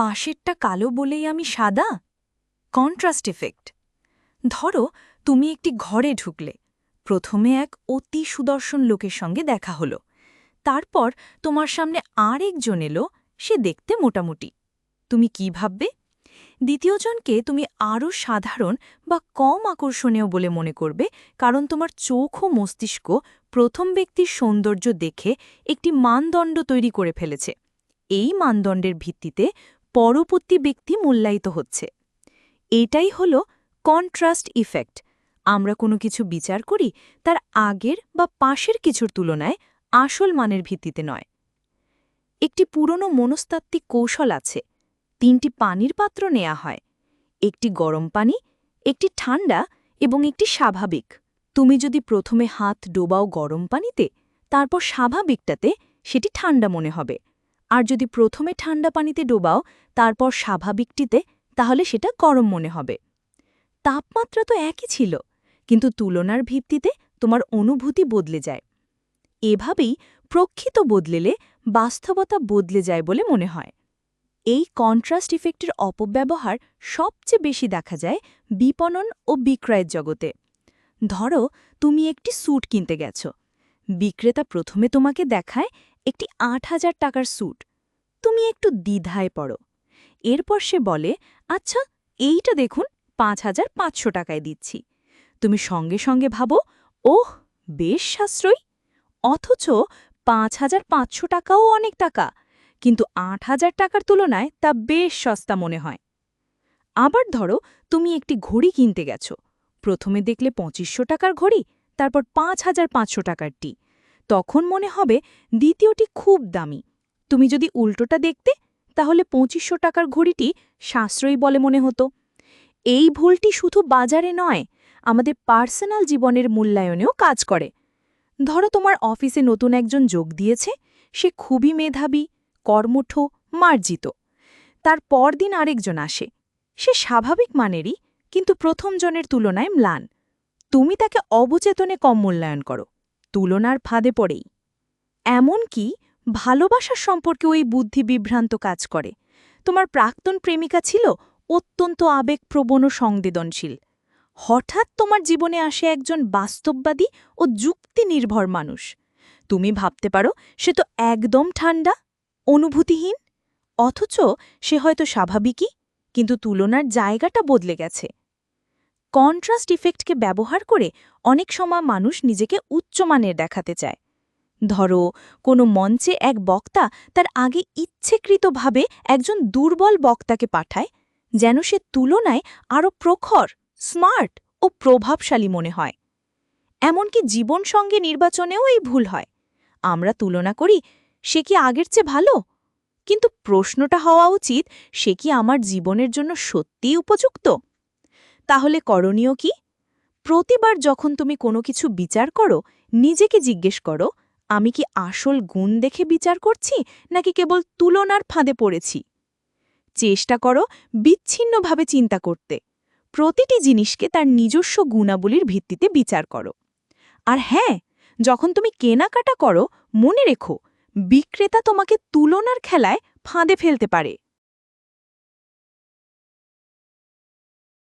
পাশেরটা কালো বলেই আমি সাদা? কন্ট্রাস্ট ইফেক্ট ধরো, তুমি একটি ঘরে ঢুকলে। প্রথমে এক অতি সুদর্শন লোকের সঙ্গে দেখা হলো। তারপর তোমার সামনে আরেকজন এলো, সে দেখতে মোটামুটি। তুমি কি ভাববে? দ্বিতীয়জনকে তুমি আরও সাধারণ বা কম আকর্ষণীয় বলে মনে করবে, কারণ তোমার চোখ ও মস্তিষ্ক প্রথম ব্যক্তির সৌন্দর্য দেখে একটি মানদণ্ড তৈরি করে ফেলেছে। এই মানদণ্ডের ভিত্তিতে পরবর্তী ব্যক্তি মূল্যায়িত হচ্ছে। এটাই হল কন্ট্রাস্ট ইফেক্ট আমরা কোনো কিছু বিচার করি, তার আগের বা পাশের কিছুর তুলনায় আসল মানের ভিত্তিতে নয়। একটি পুরনো মনস্তাত্ত্বিক কৌশল আছে, তিনটি পানির পাত্র নেয়া হয়, একটি গরম পানি, একটি ঠান্ডা এবং একটি স্বাভাবিক। তুমি যদি প্রথমে হাত ডোবাও গরম পানিতে, তারপর স্বাভাবিকটাতে সেটি ঠান্ডা মনে হবে। আর যদি প্রথমে ঠান্ডা পানিতে ডোবাও, তারপর স্বাভাবিকটিতে, তাহলে সেটা গরম মনে হবে। তাপমাত্রা তো একই ছিল, কিন্তু তুলনার ভিত্তিতে তোমার অনুভূতি বদলে যায়। এভাবেই প্রক্ষিত বদলেলে বাস্তবতা বদলে যায় বলে মনে হয়। এই কন্ট্রাস্ট ইফেক্টের অপব্যবহার সবচেয়ে বেশি দেখা যায় বিপণন ও বিক্রয়ের জগতে। ধরো, তুমি একটি স্যুট কিনতে গেছ। বিক্রেতা প্রথমে তোমাকে দেখায় একটি আট হাজার টাকার স্যুট। তুমি একটু দ্বিধায় পড়ো। এরপর সে বলে আচ্ছা এইটা দেখুন, পাঁচ হাজার পাঁচশো টাকায় দিচ্ছি। তুমি সঙ্গে সঙ্গে ভাবো, ওহ, বেশ সাশ্রয়ী। অথচ পাঁচ হাজার পাঁচশো টাকাও অনেক টাকা, কিন্তু আট হাজার টাকার তুলনায় তা বেশ সস্তা মনে হয়। আবার ধরো, তুমি একটি ঘড়ি কিনতে গেছ। প্রথমে দেখলে পঁচিশশো টাকার ঘড়ি, তারপর পাঁচ হাজার পাঁচশো টাকারটি। তখন মনে হবে দ্বিতীয়টি খুব দামি। তুমি যদি উল্টোটা দেখতে, তাহলে পঁচিশশো টাকার ঘড়িটি সাশ্রয়ী বলে মনে হতো। এই ভুলটি শুধু বাজারে নয়, আমাদের পার্সোনাল জীবনের মূল্যায়নেও কাজ করে। ধরো তোমার অফিসে নতুন একজন যোগ দিয়েছে, সে খুবই মেধাবী, কর্মঠ, মার্জিত। তার পরদিন আরেকজন আসে। সে স্বাভাবিক মানেরই, কিন্তু প্রথম জনের তুলনায় ম্লান। তুমি তাকে অবচেতনে কম মূল্যায়ন করো। তুলনার ফাঁদে পড়েই এমনকি ভালোবাসার সম্পর্কে ওই বুদ্ধি বিভ্রান্ত কাজ করে। তোমার প্রাক্তন প্রেমিকা ছিল অত্যন্ত আবেগপ্রবণ ও সংবেদনশীল। হঠাৎ তোমার জীবনে আসে একজন বাস্তববাদী ও যুক্তি নির্ভর মানুষ। তুমি ভাবতে পারো, সে তো একদম ঠান্ডা, অনুভূতিহীন, অথচ সে হয়তো স্বাভাবিকই, কিন্তু তুলনার জায়গাটা বদলে গেছে। কন্ট্রাস্ট ইফেক্টকে ব্যবহার করে অনেক সময় মানুষ নিজেকে উচ্চমানের দেখাতে চায়। ধরো, কোনো মঞ্চে এক বক্তা তার আগে ইচ্ছেকৃতভাবে একজন দুর্বল বক্তাকে পাঠায়, যেন সে তুলনায় আরও প্রখর স্মার্ট ও প্রভাবশালী মনে হয়। এমনকি জীবন সঙ্গে নির্বাচনেও এই ভুল হয়। আমরা তুলনা করি, সে কি আগের চেয়ে ভালো? কিন্তু প্রশ্নটা হওয়া উচিত, সে কি আমার জীবনের জন্য সত্যিই উপযুক্ত? তাহলে করণীয় কি? প্রতিবার যখন তুমি কোনো কিছু বিচার করো, নিজেকে জিজ্ঞেস করো, আমি কি আসল গুণ দেখে বিচার করছি, নাকি কেবল তুলনার ফাঁদে পড়েছি? চেষ্টা করো বিচ্ছিন্নভাবে চিন্তা করতে। প্রতিটি জিনিসকে তার নিজস্ব গুণাবলীর ভিত্তিতে বিচার করো। আর হ্যাঁ যখন তুমি কেনাকাটা করো, মনে রেখো, বিক্রেতা তোমাকে তুলনার খেলায় ফাঁদে ফেলতে পারে।